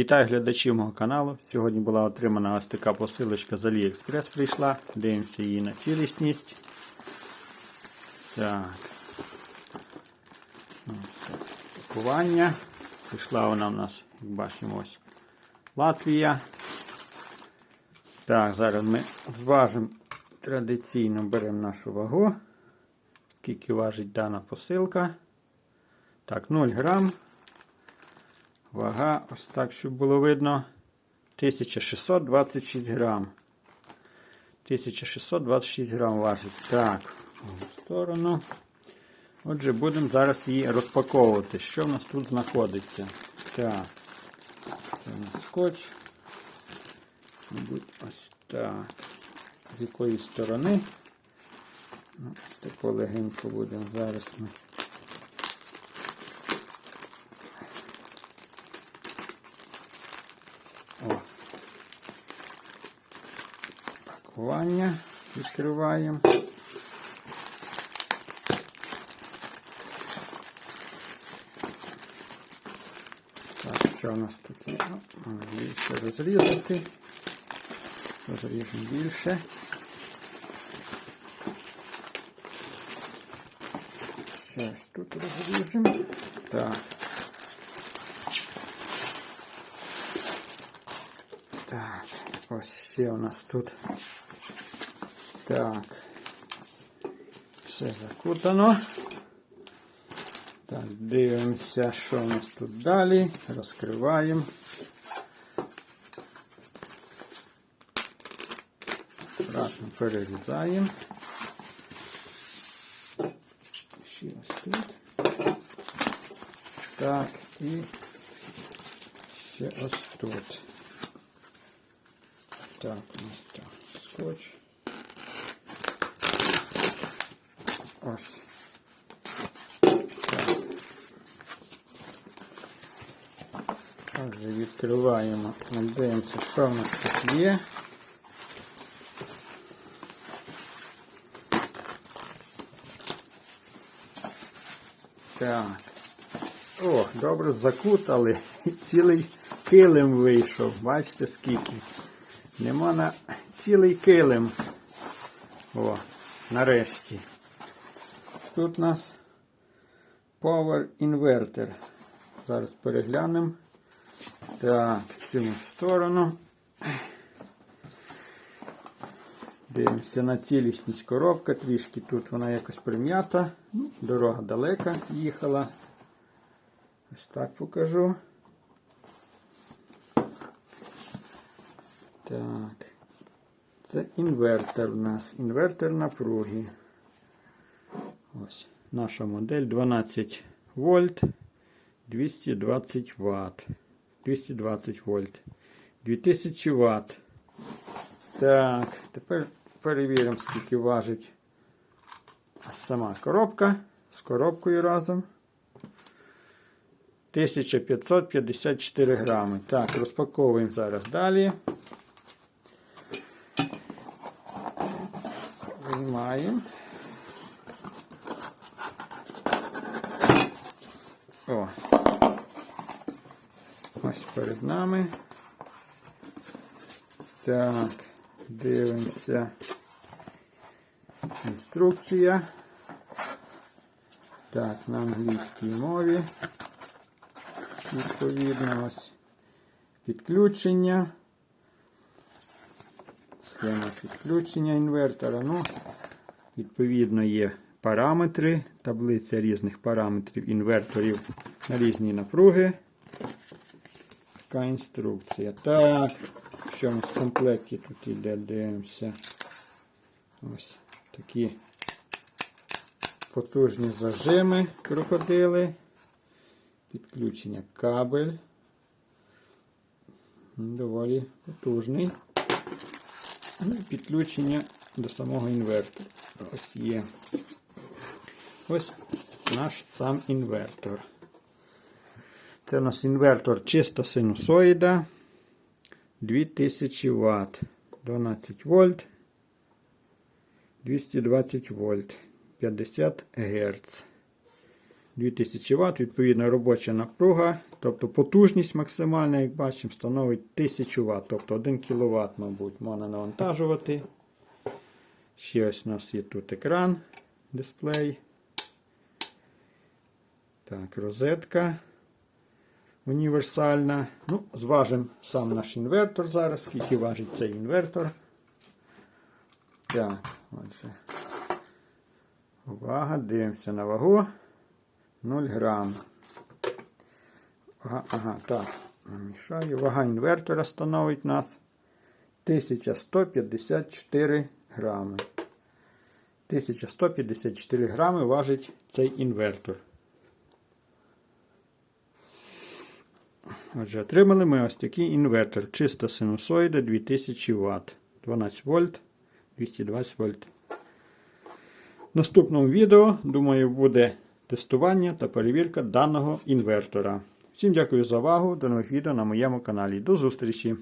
Вітаю глядачів мого каналу. Сьогодні була отримана ось така посилочка з AliExpress прийшла. Дивимося її на цілісність. Так. Ось пакування. Прийшла вона в нас, як бачимо, ось Латвія. Так, зараз ми зважимо традиційно беремо нашу вагу. Скільки важить дана посилка. Так, 0 грам. Вага, ось так, щоб було видно. 1626 грам. 1626 грам важить. Так, в сторону. Отже, будемо зараз її розпаковувати. Що в нас тут знаходиться? Так. Це у нас скотч. Мабуть, ось так. З якої сторони? Ну, ось тако легенько будемо зараз ми. Пакування відкриваємо. Так, що у нас тут є? Ну, можна більше розрізати. Розріжемо більше. Зараз тут розріжемо. Так. Так, ось ще у нас тут. Так. Все закутано. Так, дивимося, що у нас тут далі. Розкриваємо. Аккуратно перерізаємо. Ще ось тут. Так, і ще ось тут. Так, у нас так, скотч. Ось. Отже, відкриваємо, дивимося, що в нас тут є. Так. О, добре закутали. Цілий килим вийшов. Бачите скільки. Нема на цілий килим. О, нарешті. Тут у нас Power Inverter. Зараз переглянемо. Так, цю сторону. Дивимося на цілісність коробка, трішки тут вона якось прим'ята. Ну, Дорога далека їхала. Ось так покажу. Так. Це інвертор у нас. Інвертор напруги. Ось. Наша модель 12 вольт, 220 Вт. 220 вольт. 2000 Вт. Так, тепер перевіримо, скільки важить сама коробка з коробкою разом. 1554 грами. Так, розпаковуємо зараз далі. Виймаємо. О. Ось нами. Так, дивимося. Інструкція. Так, на англійській мові. Відповідно, ось підключення. Схема підключення інвертора. Ну, відповідно, є параметри, таблиця різних параметрів інверторів на різні напруги. Така інструкція. Так, що в комплекті тут іде, дивимося. Ось такі потужні зажими крокодили. Підключення кабель. Доволі потужний. Ну, підключення до самого інвертора. Ось є. Ось наш сам інвертор. Це у нас інвертор чиста синусоїда 2000 Вт, 12 вольт, 220 вольт, 50 Гц. 2000 Вт, відповідно робоча напруга. Тобто потужність максимальна, як бачимо, становить 1000 Вт, тобто 1 кВт, мабуть, можна навантажувати. Ще ось у нас є тут екран, дисплей. Так, розетка універсальна. Ну, зважимо сам наш інвертор зараз, скільки важить цей інвертор. Так, отже. Увага, дивимося на вагу. 0 грам. Ага, ага, так. Мішаю. Вага інвертора становить нас 1154 грами. 1154 грами важить цей інвертор. Отже, отримали ми ось такий інвертор. Чиста синусоїда 2000 Вт. 12 вольт, 220 вольт. В наступному відео, думаю, буде тестування та перевірка даного інвертора. Всім дякую за увагу. До нових відео на моєму каналі. До зустрічі!